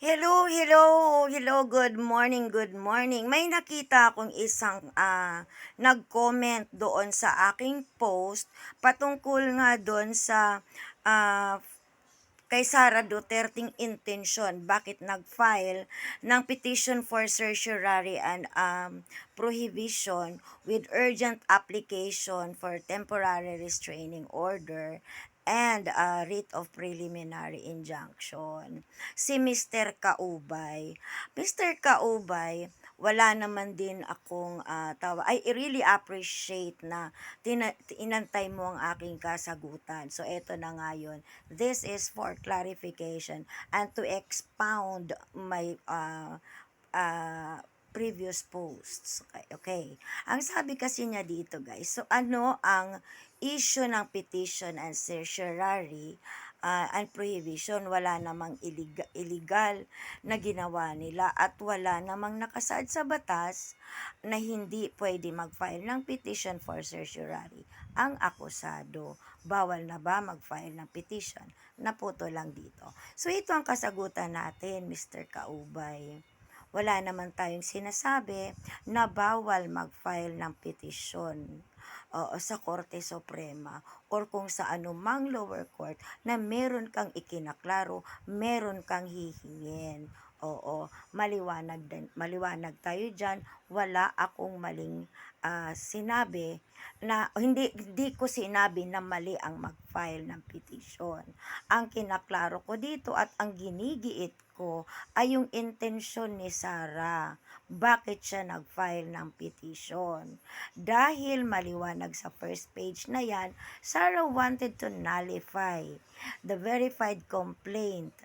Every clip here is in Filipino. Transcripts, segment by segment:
Hello, hello, hello, good morning, good morning. May nakita akong isang ah, nag-comment doon sa aking post patungkol nga doon sa ah, kay Sara Duterting intensyon bakit nag-file ng petition for certiorari and um, prohibition with urgent application for temporary restraining order and uh, writ of preliminary injunction. Si Mr. Kaubay. Mr. Kaubay, wala naman din akong ah, tawa. I really appreciate na tina- inantay mo ang aking kasagutan. So, eto na nga yun. This is for clarification and to expound my uh, uh, previous posts. Okay, okay. Ang sabi kasi niya dito, guys, so ano ang issue ng petition and certiorari uh, and prohibition? Wala namang illegal, illegal na ginawa nila at wala namang nakasaad sa batas na hindi pwede mag-file ng petition for certiorari ang akusado. Bawal na ba mag-file ng petition? Naputo lang dito. So ito ang kasagutan natin, Mr. Kaubay wala naman tayong sinasabi na bawal mag-file ng petisyon oo, sa Korte Suprema or kung sa anumang lower court na meron kang ikinaklaro, meron kang hihingin. Oo, maliwanag, din, maliwanag tayo dyan. Wala akong maling ah, sinabi na hindi hindi ko sinabi na mali ang mag-file ng petition. Ang kinaklaro ko dito at ang ginigiit ko ay yung intensyon ni Sarah. Bakit siya nag-file ng petition? Dahil maliwanag sa first page na yan, Sarah wanted to nullify the verified complaint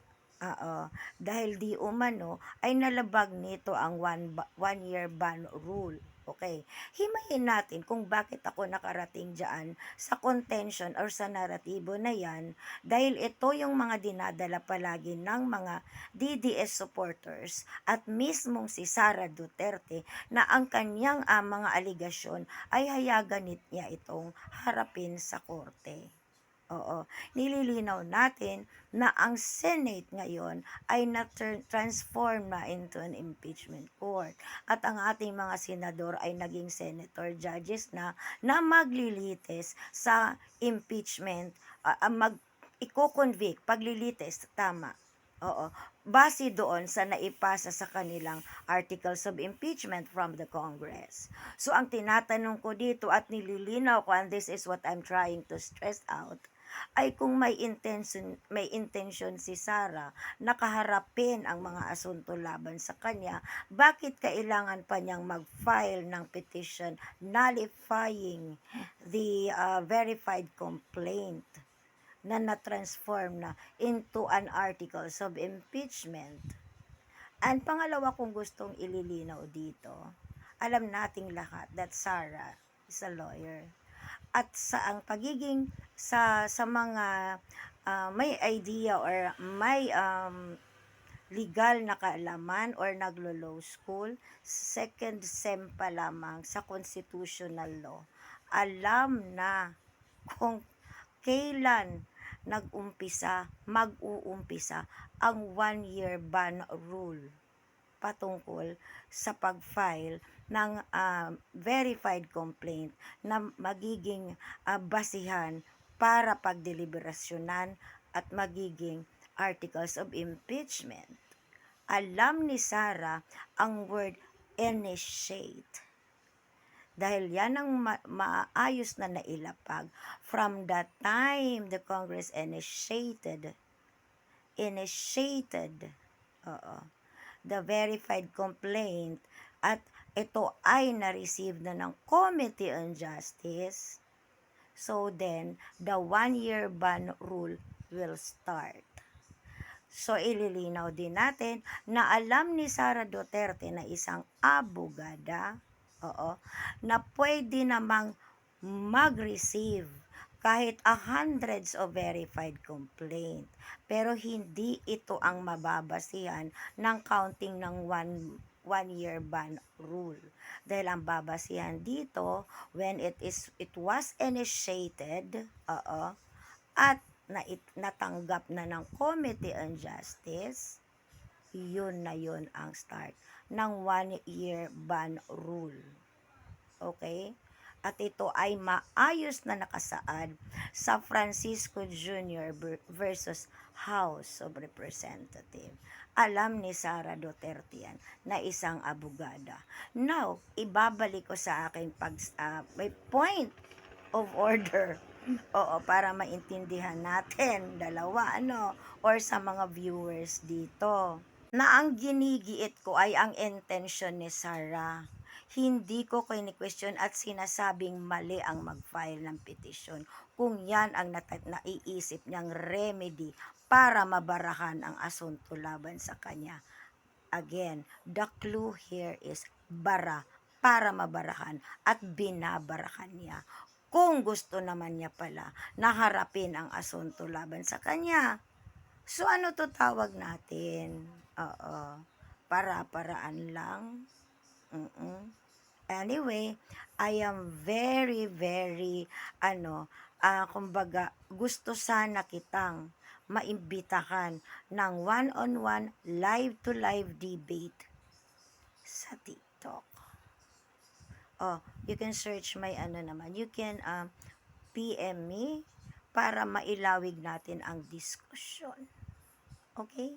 Oo. Dahil di umano ay nalabag nito ang one, ba- one year ban rule. Okay. Himayin natin kung bakit ako nakarating dyan sa contention or sa naratibo na yan dahil ito yung mga dinadala palagi ng mga DDS supporters at mismong si Sara Duterte na ang kanyang ah, mga aligasyon ay hayagan niya itong harapin sa korte. Oo, nililinaw natin na ang Senate ngayon ay na-transform na into an impeachment court. At ang ating mga senador ay naging senator judges na na maglilitis sa impeachment, uh, mag iko-convict, paglilitis, tama. Oo. Base doon sa naipasa sa kanilang articles of impeachment from the Congress. So, ang tinatanong ko dito at nililinaw ko, and this is what I'm trying to stress out, ay kung may intention may intention si Sara na kaharapin ang mga asunto laban sa kanya, bakit kailangan pa niyang mag-file ng petition nullifying the uh, verified complaint na na-transform na into an articles of impeachment? And pangalawa kong gustong ililinaw dito, alam nating lahat that Sarah is a lawyer at sa ang pagiging sa sa mga ah, may idea or may um, legal na kaalaman or naglo-law school, second sem pa lamang sa constitutional law. Alam na kung kailan nag-umpisa, mag-uumpisa ang one-year ban rule patungkol sa pag-file ng ah, verified complaint na magiging ah, basihan para pagdeliberasyonan at magiging articles of impeachment. Alam ni Sarah ang word initiate dahil yan ang ma- maayos na nailapag from the time the Congress initiated initiated oo, the verified complaint at ito ay na-receive na ng Committee on Justice. So then, the one-year ban rule will start. So, ililinaw din natin na alam ni Sara Duterte na isang abogada, oo, na pwede namang mag-receive kahit a hundreds of verified complaint. Pero hindi ito ang mababasihan ng counting ng one one year ban rule. Dahil ang babasihan dito when it is it was initiated, oo, at na it, natanggap na ng Committee on Justice, yun na yun ang start ng one year ban rule. Okay? At ito ay maayos na nakasaad sa Francisco Jr. versus House of Representative. Alam ni Sara Duterte yan na isang abogada. Now, ibabalik ko sa aking pag, may point of order. Oo, para maintindihan natin, dalawa, ano, or sa mga viewers dito. Na ang ginigiit ko ay ang intention ni Sarah. Hindi ko kini-question at sinasabing mali ang mag-file ng petition kung yan ang naiisip niyang remedy para mabarahan ang asunto laban sa kanya. Again, the clue here is bara para mabarahan at binabarahan niya. Kung gusto naman niya pala naharapin ang asunto laban sa kanya. So ano to tawag natin? Oo. Para-paraan lang. Mm-mm. Anyway, I am very, very, ano, ah, kumbaga, gusto sana kitang maimbitahan ng one-on-one, live-to-live debate sa TikTok. Oh, you can search my ano naman. You can um, PM me para mailawig natin ang diskusyon. Okay?